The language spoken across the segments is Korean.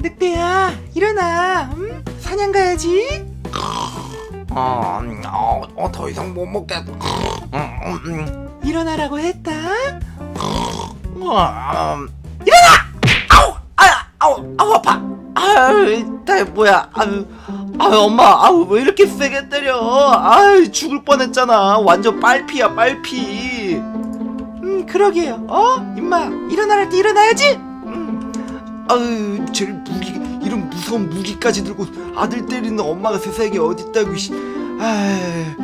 늑대야 일어나 음? 사냥 가야지 어, 음, 어, 어, 더 이상 못 먹겠. 음, 음, 음. 일어나라고 했다 와, 음. 아우, 아, 아우, 아우 아파. 아유, 다 뭐야? 아유, 아유 엄마, 아우 왜 이렇게 세게 때려? 아유 죽을 뻔했잖아. 완전 빨피야, 빨피. 음 그러게요. 어? 임마 일어나랄 때 일어나야지. 음, 아유, 제일 무기 이런 무서운 무기까지 들고 아들 때리는 엄마가 세상에 어딨다고. 씨. 아이.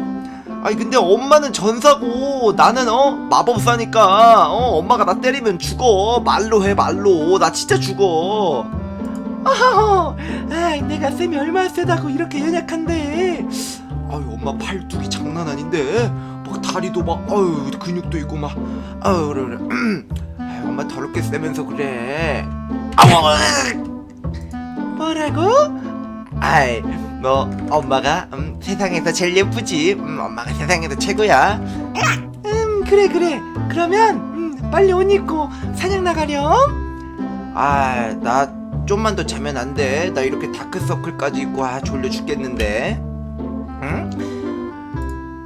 아니 근데 엄마는 전사고 나는 어? 마법사니까 어? 엄마가 나 때리면 죽어. 말로 해 말로. 나 진짜 죽어. 어허허 아 내가 쌤이 얼마나 세다고 이렇게 연약한데. 아유 엄마 팔뚝이 장난 아닌데 막 다리도 막 아유 근육도 있고 막 아유 그래 그래. 아유 엄마 더럽게 세면서 그래. 아우! 뭐라고? 아이 뭐 엄마가 음, 세상에서 제일 예쁘지? 음, 엄마가 세상에서 최고야. 음 그래 그래. 그러면 음, 빨리 옷 입고 사냥 나가렴. 아 나 좀만 더 자면 안 돼. 나 이렇게 다크서클까지 있고 아 졸려 죽겠는데. 응?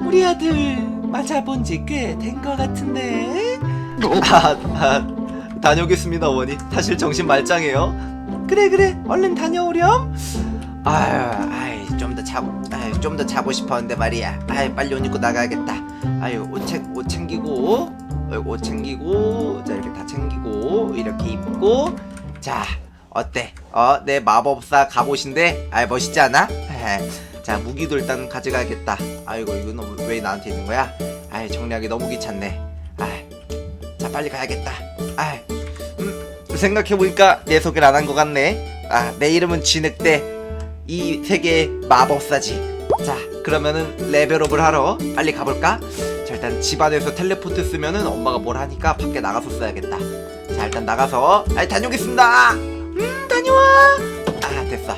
우리 아들 맞아본 지 꽤된거 같은데. 아, 아 다녀오겠습니다 어머니. 사실 정신 말짱해요. 그래 그래. 얼른 다녀오렴. 아유, 아이 좀 더 자고, 아유 좀 더 자고 싶었는데 말이야. 아유 빨리 옷 입고 나가야겠다. 아유 옷, 챙, 옷 챙기고, 어, 옷 챙기고, 자 이렇게 다 챙기고 이렇게 입고, 자 어때? 어, 내 마법사 갑옷인데, 아이 멋있지 않아? 자 무기도 일단 가져가야겠다. 아이고 이거 왜 나한테 있는 거야? 아이 정리하기 너무 귀찮네. 아이, 자 빨리 가야겠다. 아이, 음, 생각해 보니까 내 소개를 안 한 것 같네. 아, 내 이름은 쥐늑대. 이 세계의 마법사지. 자, 그러면은 레벨업을 하러 빨리 가볼까? 자, 일단 집안에서 텔레포트 쓰면은 엄마가 뭘 하니까 밖에 나가서 써야겠다. 자, 일단 나가서, 아, 다녀오겠습니다. 음 다녀와 아, 됐어.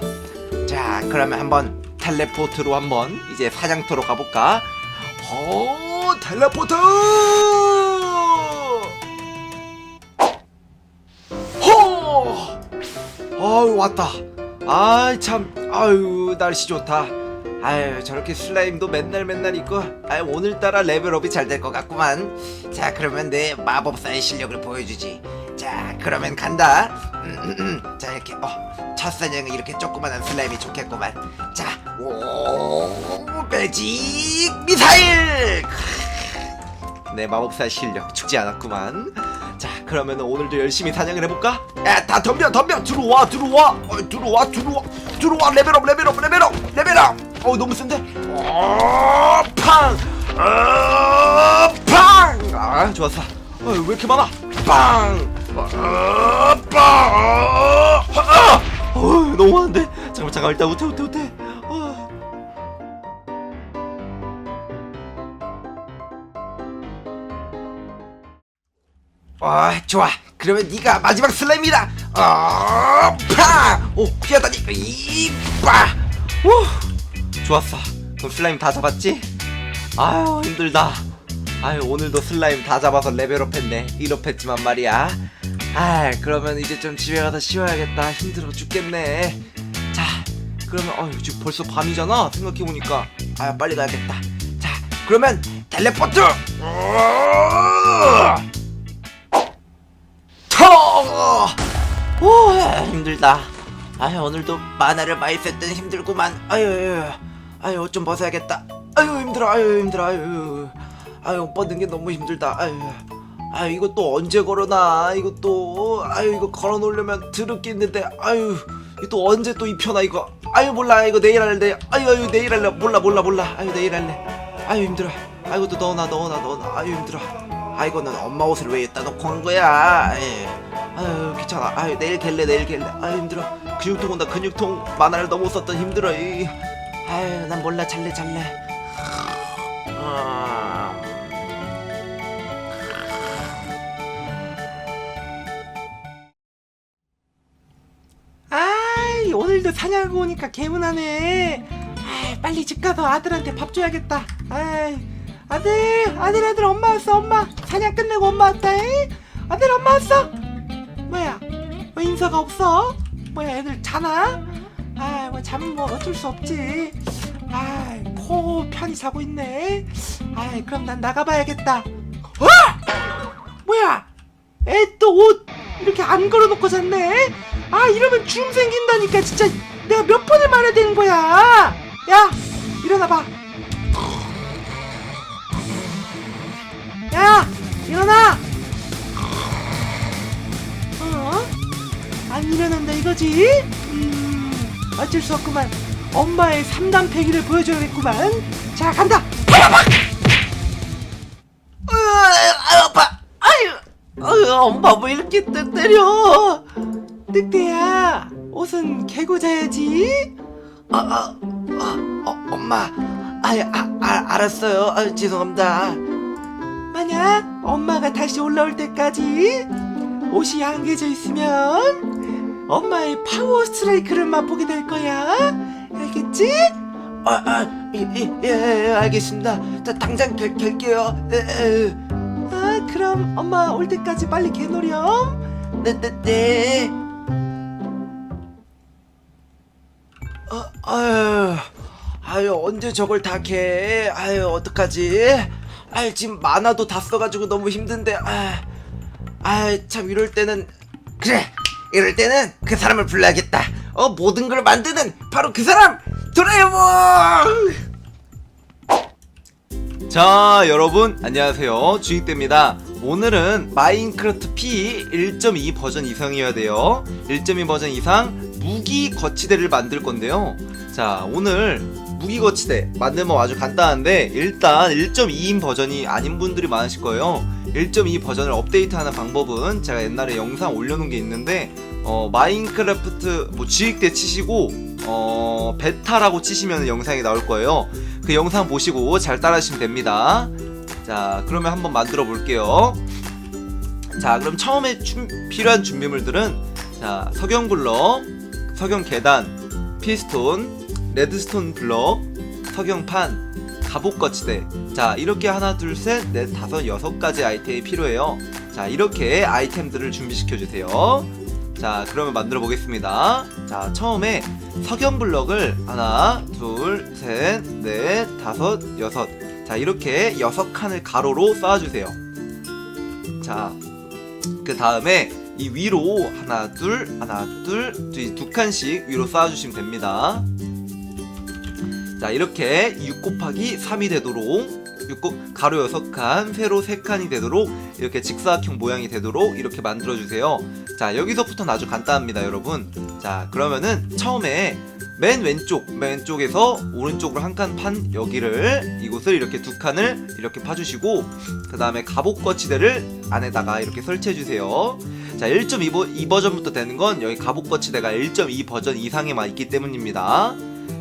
자, 그러면 한번 텔레포트로 한번 이제 사냥터로 가볼까? 어, 텔레포트! 호! 아유, 왔다. 아이, 참, 아유, 날씨 좋다. 아유, 저렇게 슬라임도 맨날 맨날 있고, 아유, 오늘따라 레벨업이 잘 될 것 같구만. 자, 그러면 내 마법사의 실력을 보여주지. 자, 그러면 간다. 자, 이렇게, 어, 첫 사냥은 이렇게 조그만한 슬라임이 좋겠구만. 자, 오, 매직 미사일! 내 마법사 실력 죽지 않았구만. 자, 그러면 오늘도 열심히 사냥을 해볼까? 야, 다 덤벼, 덤벼, 들어와, 들어와, 어, 들어와, 들어와, 들어와, 레벨업, 레벨업, 레벨업, 레벨업. 어, 너무 센데? 어, 팡, 어, 팡. 아, 좋았어. 어, 왜 이렇게 많아? 빵, 어, 빵, 어, 어, 어, 너무 많은데? 잠깐만, 잠깐 일단 우태, 우태, 우태. 아 좋아. 그러면 네가 마지막 슬라임이다. 어, 파! 오 피하다니. 이빠! 오 좋았어. 그럼 슬라임 다 잡았지? 아유 힘들다. 아유 오늘도 슬라임 다 잡아서 레벨업 했네. 1업 했지만 말이야. 아 그러면 이제 좀 집에 가서 쉬어야겠다. 힘들어 죽겠네. 자 그러면 어휴 지금 벌써 밤이잖아 생각해 보니까. 아 빨리 가야겠다. 자 그러면 텔레포트! 어! 터! 오 힘들다. 아유 오늘도 만화를 많이 썼더니 힘들구만. 아유 아유 좀 벗어야겠다. 아유 힘들어. 아유 힘들어. 아유 아유 옷 벗는 게 너무 힘들다. 아유 아유 이거 또 언제 걸어놔? 이거 또 아유 이거 걸어놓으려면 드럽게 있는데 아유 이거 또 언제 또 입혀놔 이거? 아유 몰라 이거 내일 할래. 아유 아유 내일 할래. 몰라 몰라 몰라. 아유 내일 할래. 아유 힘들어. 아이고 또 넣어놔 넣어놔 넣어놔. 아유 힘들어. 아이고 넌 엄마 옷을 왜 여기다 놓고 한 거야? 에이. 아유 귀찮아. 아유 내일 갤래 내일 갤래. 아유 힘들어. 근육통 온다 근육통. 만화를 너무 썼던 힘들어. 이. 아유 난 몰라 잘래 잘래. 아. 아이 오늘도 사냥하고 오니까 개운하네 아이 빨리 집 가서 아들한테 밥 줘야겠다 아이 아들 아들 아들 엄마 왔어 엄마 사냥 끝내고 엄마 왔다 잉? 아들 엄마 왔어 인사가 없어? 뭐야 애들 자나? 아뭐 잠은 뭐 어쩔 수 없지. 아코 편히 자고 있네. 아이 그럼 난 나가봐야겠다. 어? 뭐야? 애 또 옷 이렇게 안 걸어놓고 잤네? 아 이러면 주름 생긴다니까 진짜. 내가 몇 번을 말해야 되는 거야? 야 일어나봐. 야 일어나 안 일어난다 이거지? 음, 어쩔 수 없구만. 엄마의 3단 패기를 보여줘야겠구만. 자, 간다! 아 아파 아유 아유 엄마 왜 이렇게 때, 때려 늑대야, 옷은 개고 자야지. 아, 아, 아, 어, 엄마 아유 아, 아 알았어요 아 죄송합니다 만약 엄마가 다시 올라올 때까지 옷이 안 개져 있으면 엄마의 파워 스트라이크를 맛보게 될 거야. 알겠지? 아, 아, 예, 예, 예, 알겠습니다. 자, 당장 갤, 갤게요. 에, 에, 아, 그럼 엄마 올 때까지 빨리 개노렴. 네, 네, 네. 어, 아유, 아유, 언제 저걸 다 개? 아유, 어떡하지? 아유, 지금 만화도 다 써가지고 너무 힘든데, 아, 아, 참 이럴 때는 그래, 이럴 때는 그 사람을 불러야겠다. 어, 모든 걸 만드는 바로 그 사람, 도라에몽. 자 여러분 안녕하세요 주익대입니다 오늘은 마인크래프트 P 1.2 버전 이상이어야 돼요 1.2 버전 이상 무기 거치대를 만들 건데요 자 오늘 무기 거치대 만들면 아주 간단한데 일단 1.2인 버전이 아닌 분들이 많으실 거예요 1.2 버전을 업데이트하는 방법은 제가 옛날에 영상 올려놓은 게 있는데 어, 마인크래프트 뭐 주익대 치시고 어, 베타라고 치시면 영상이 나올 거예요 그 영상 보시고 잘 따라하시면 됩니다. 자, 그러면 한번 만들어 볼게요. 자, 그럼 처음에 준- 필요한 준비물들은 자, 석영 블럭, 석영 계단, 피스톤, 레드스톤 블럭, 석영판, 갑옷 거치대. 자, 이렇게 하나, 둘, 셋, 넷, 다섯, 여섯 가지 아이템이 필요해요. 자, 이렇게 아이템들을 준비시켜 주세요. 자, 그러면 만들어 보겠습니다. 자, 처음에 석영 블럭을 하나, 둘, 셋, 넷, 다섯, 여섯. 자, 이렇게 여섯 칸을 가로로 쌓아주세요. 자, 그 다음에 이 위로 하나, 둘, 하나, 둘, 두, 두 칸씩 위로 쌓아주시면 됩니다. 자, 이렇게 6 곱하기 3이 되도록 6 곱, 가로 6칸, 세로 3칸이 되도록 이렇게 직사각형 모양이 되도록 이렇게 만들어 주세요. 자, 여기서부터는 아주 간단합니다, 여러분. 자, 그러면은 처음에 맨 왼쪽, 맨 왼쪽에서 오른쪽으로 한 칸 판 여기를 이곳을 이렇게 두 칸을 이렇게 파주시고 그 다음에 갑옷 거치대를 안에다가 이렇게 설치해 주세요. 자, 1.2 버, 2 버전부터 되는 건 여기 갑옷 거치대가 1.2 버전 이상에만 있기 때문입니다.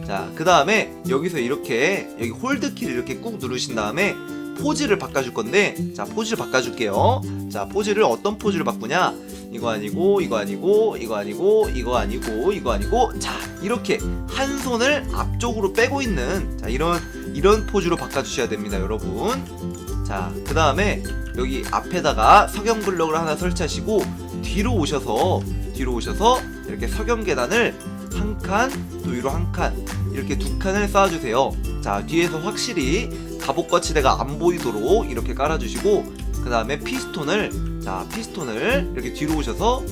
자, 그 다음에 여기서 이렇게 여기 홀드 키를 이렇게 꾹 누르신 다음에 포즈를 바꿔줄 건데 자 포즈를 바꿔줄게요. 자 포즈를 어떤 포즈를 바꾸냐? 이거 아니고 이거 아니고 이거 아니고 이거 아니고 이거 아니고 자 이렇게 한 손을 앞쪽으로 빼고 있는 자 이런 이런 포즈로 바꿔주셔야 됩니다, 여러분. 자 그 다음에 여기 앞에다가 석영 블럭을 하나 설치하시고 뒤로 오셔서 뒤로 오셔서 이렇게 석영 계단을 한 칸, 또 위로 한 칸, 이렇게 두 칸을 쌓아주세요. 자, 뒤에서 확실히 갑옷 거치대가 안 보이도록 이렇게 깔아주시고, 그 다음에 피스톤을, 자, 피스톤을 이렇게 뒤로 오셔서,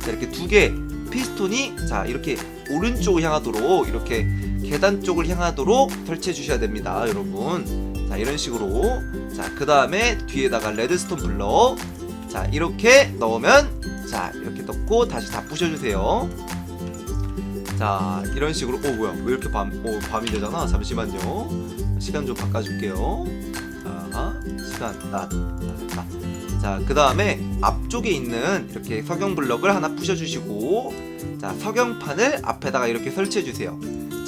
자, 이렇게 두 개, 피스톤이, 자, 이렇게 오른쪽을 향하도록, 이렇게 계단 쪽을 향하도록 설치해 주셔야 됩니다, 여러분. 자, 이런 식으로. 자, 그 다음에 뒤에다가 레드스톤 블럭. 자, 이렇게 넣으면, 자, 이렇게 넣고 다시 다 부셔주세요. 자 이런 식으로 오 뭐야 왜 이렇게 밤 오, 밤이 되잖아? 잠시만요. 시간 좀 바꿔줄게요. 자 시간 낮다 자그 다음에 앞쪽에 있는 이렇게 석영 블럭을 하나 부셔주시고 자 석영판을 앞에다가 이렇게 설치해 주세요.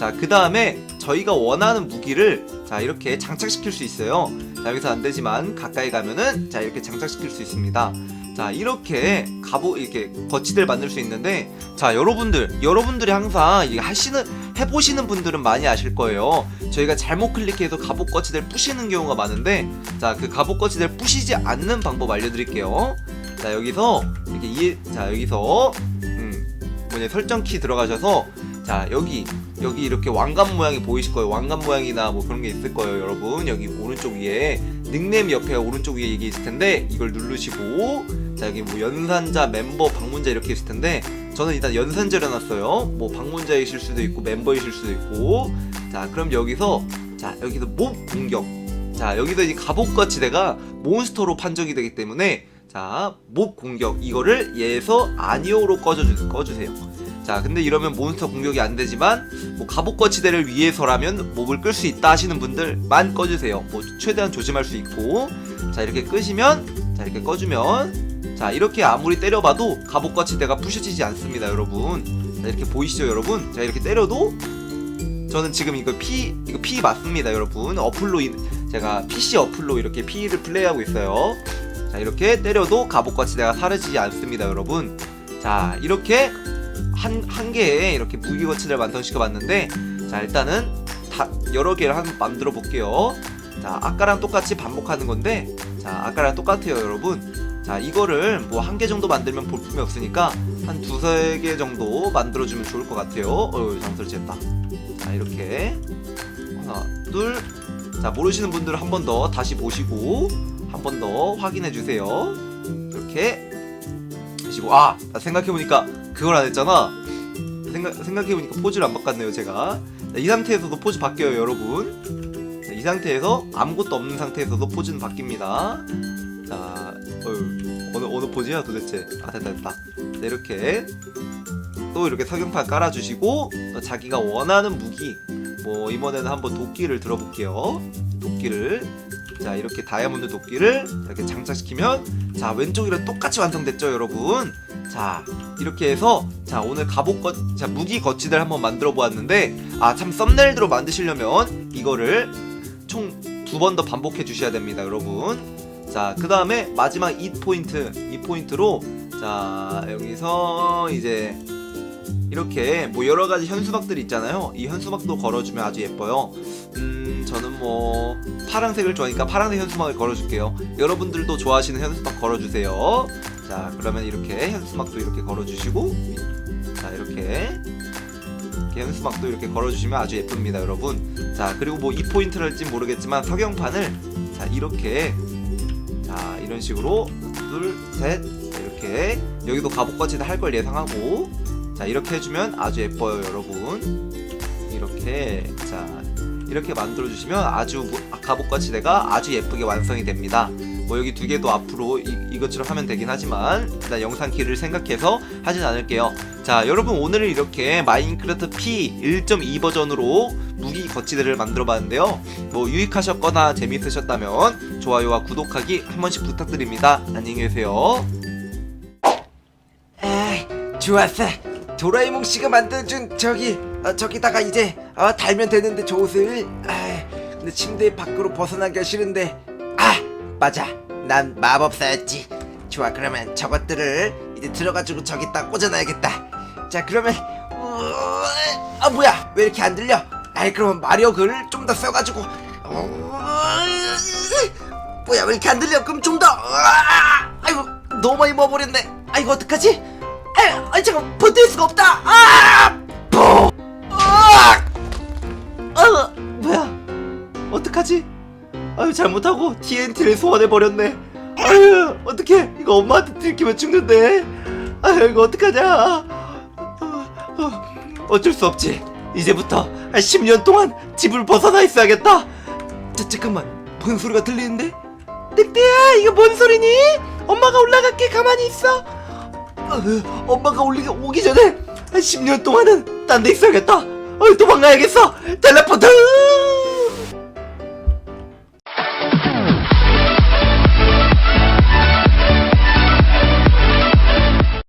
자 그 다음에 저희가 원하는 무기를 자 이렇게 장착시킬 수 있어요. 자 여기서 안 되지만 가까이 가면은 자 이렇게 장착시킬 수 있습니다 자 이렇게 갑옷 이렇게 거치대를 만들 수 있는데 자 여러분들 여러분들이 항상 하시는 해보시는 분들은 많이 아실 거예요 저희가 잘못 클릭해서 갑옷 거치대를 부시는 경우가 많은데 자 그 갑옷 거치대를 부시지 않는 방법 알려드릴게요 자 여기서 이렇게 이, 자 여기서 음 뭐냐 설정 키 들어가셔서 자 여기 여기 이렇게 왕관 모양이 보이실 거예요. 왕관 모양이나 뭐 그런 게 있을 거예요, 여러분. 여기 오른쪽 위에 닉네임 옆에 오른쪽 위에 이게 있을 텐데 이걸 누르시고 자 여기 뭐 연산자, 멤버, 방문자 이렇게 있을 텐데 저는 일단 연산자를 놨어요. 뭐 방문자이실 수도 있고 멤버이실 수도 있고 자 그럼 여기서 자 여기서 몹 공격 자 여기서 이 갑옷과 지대가 몬스터로 판정이 되기 때문에 자 몹 공격 이거를 얘에서 아니오로 꺼주, 꺼주세요. 자 근데 이러면 몬스터 공격이 안 되지만 뭐 갑옷과 지대를 위해서라면 몹을 끌 수 있다 하시는 분들만 꺼주세요. 뭐 최대한 조심할 수 있고. 자 이렇게 끄시면 자 이렇게 꺼주면. 자 이렇게 아무리 때려봐도 갑옷과 지대가 부셔지지 않습니다 여러분. 자 이렇게 보이시죠 여러분? 자 이렇게 때려도 저는 지금 이거 P 이거 P 맞습니다 여러분. 어플로 인- 제가 PC 어플로 이렇게 P를 플레이하고 있어요. 자 이렇게 때려도 갑옷과 지대가 사라지지 않습니다 여러분. 자 이렇게 한, 한 개의 이렇게 무기 거치를 완성시켜 봤는데 자 일단은 다 여러 개를 한번 만들어 볼게요. 자 아까랑 똑같이 반복하는 건데 자 아까랑 똑같아요 여러분. 자 이거를 뭐 한 개 정도 만들면 볼품이 없으니까 한 두세 개 정도 만들어주면 좋을 것 같아요. 어휴 장설치했다. 자 이렇게. 하나 둘자 모르시는 분들은 한 번 더 다시 보시고 한 번 더 확인해 주세요. 이렇게 하시고 아 생각해보니까 그걸 안 했잖아. 생각, 생각해보니까 포즈를 안 바꿨네요 제가. 자, 이 상태에서도 포즈 바뀌어요 여러분. 자, 이 상태에서 아무것도 없는 상태에서도 포즈는 바뀝니다. 자 어휴 어느 어느 포즈야 도대체? 아 됐다 됐다. 자, 이렇게 또 이렇게 석영판 깔아주시고 또 자기가 원하는 무기 뭐 이번에는 한번 도끼를 들어볼게요. 도끼를. 자 이렇게 다이아몬드 도끼를 이렇게 장착시키면 자 왼쪽이랑 똑같이 완성됐죠 여러분? 자 이렇게 해서 자 오늘 갑옷 거, 자 무기 거치대를 한번 만들어 보았는데 아 참 썸네일로 만드시려면 이거를 총 두 번 더 반복해 주셔야 됩니다 여러분. 자 그 다음에 마지막 2포인트 2포인트로 자 여기서 이제 이렇게 뭐 여러 가지 현수막들이 있잖아요. 이 현수막도 걸어주면 아주 예뻐요. 음 저는 뭐 파란색을 좋아하니까 파란색 현수막을 걸어줄게요. 여러분들도 좋아하시는 현수막 걸어주세요 자 그러면 이렇게 현수막도 이렇게 걸어주시고 자 이렇게. 현수막도 이렇게 걸어주시면 아주 예쁩니다 여러분. 자 그리고 뭐 이 포인트를 할지 모르겠지만 석영판을 자 이렇게. 자 이런 식으로 둘셋 이렇게. 여기도 갑옷까지 할 걸 예상하고. 자 이렇게 해주면 아주 예뻐요 여러분. 이렇게. 자 이렇게 만들어 주시면 아주 무- 갑옷과 지대가 아주 예쁘게 완성이 됩니다. 뭐 여기 두 개도 앞으로 이, 이것처럼 하면 되긴 하지만 일단 영상 길을 생각해서 하진 않을게요 자 여러분 오늘은 이렇게 마인크래프트 P 1.2 버전으로 무기 거치대를 만들어 봤는데요 뭐 유익하셨거나 재미있으셨다면 좋아요와 구독하기 한 번씩 부탁드립니다 안녕히 계세요 에이, 좋았어. 도라에몽 씨가 만들어준 저기 어, 저기다가 이제 어, 달면 되는데 저 옷을. 아, 근데 침대 밖으로 벗어나기가 싫은데. 아, 맞아. 난 마법사였지. 좋아, 그러면 저것들을 이제 들어가지고 저기다 꽂아놔야겠다. 자, 그러면 어, 아 뭐야? 왜 이렇게 안 들려? 아이, 그러면 마력을 좀 더 써가지고. 어, 뭐야, 왜 이렇게 안 들려? 그럼 좀 더. 아, 아이고, 너무 많이 먹어버렸네. 아이고, 어떡하지? 아, 아 잠깐 버틸 수가 없다. 아! 뽀! 아! 아 뭐야 어떡하지 아유 잘못하고 TNT를 소환해버렸네. 아유 어떡해. 이거 엄마한테 들키면 죽는데. 아유 이거 어떡하냐. 어쩔 수 없지. 이제부터 한 10년 동안 집을 벗어나 있어야겠다. 자, 잠깐만. 뭔 소리가 들리는데? 늑대야 이거 뭔 소리니? 엄마가 올라갈게. 가만히 있어. 어, 엄마가 올리, 오기 전에 한 10년 동안은 딴 데 있어야겠다. 어, 도망가야겠어. 텔레포트!